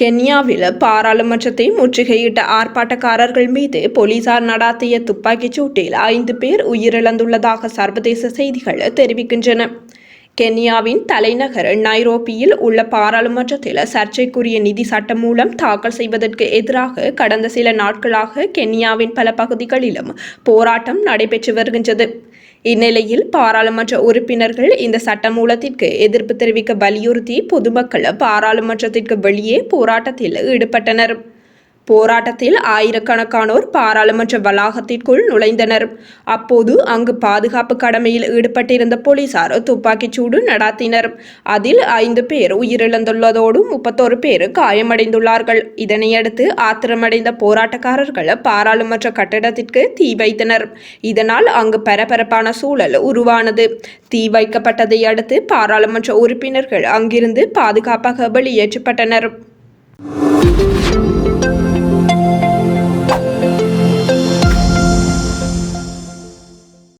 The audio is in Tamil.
கென்யாவில் பாராளுமன்றத்தை முற்றுகையிட்ட ஆர்ப்பாட்டக்காரர்கள் மீது போலீசார் நடாத்திய துப்பாக்கிச் சூட்டில் ஐந்து பேர் உயிரிழந்துள்ளதாக சர்வதேச செய்திகள் தெரிவிக்கின்றன. கென்யாவின் தலைநகர் நைரோபியில் உள்ள பாராளுமன்றத்தில் சர்ச்சைக்குரிய நிதி சட்டம் மூலம் தாக்கல் செய்வதற்கு எதிராக கடந்த சில நாட்களாக கென்யாவின் பல பகுதிகளிலும் போராட்டம் நடைபெற்று வருகின்றது. இந்நிலையில் பாராளுமன்ற உறுப்பினர்கள் இந்த சட்டமூலத்திற்கு எதிர்ப்பு தெரிவிக்க வலியுறுத்தி பொதுமக்கள் பாராளுமன்றத்திற்கு வெளியே போராட்டத்தில் ஈடுபட்டனர். போராட்டத்தில் ஆயிரக்கணக்கானோர் பாராளுமன்ற வளாகத்திற்குள் நுழைந்தனர். அப்போது அங்கு பாதுகாப்பு கடமையில் ஈடுபட்டிருந்த போலீசார் துப்பாக்கிச் சூடு நடாத்தினர். அதில் ஐந்து பேர் உயிரிழந்துள்ளதோடு முப்பத்தோரு பேர் காயமடைந்துள்ளார்கள். இதனையடுத்து ஆத்திரமடைந்த போராட்டக்காரர்கள் பாராளுமன்ற கட்டடத்திற்கு தீ வைத்தனர். இதனால் அங்கு பரபரப்பான சூழல் உருவானது. தீ வைக்கப்பட்டதை அடுத்து பாராளுமன்ற உறுப்பினர்கள் அங்கிருந்து பாதுகாப்பாக வெளியேற்றப்பட்டனர்.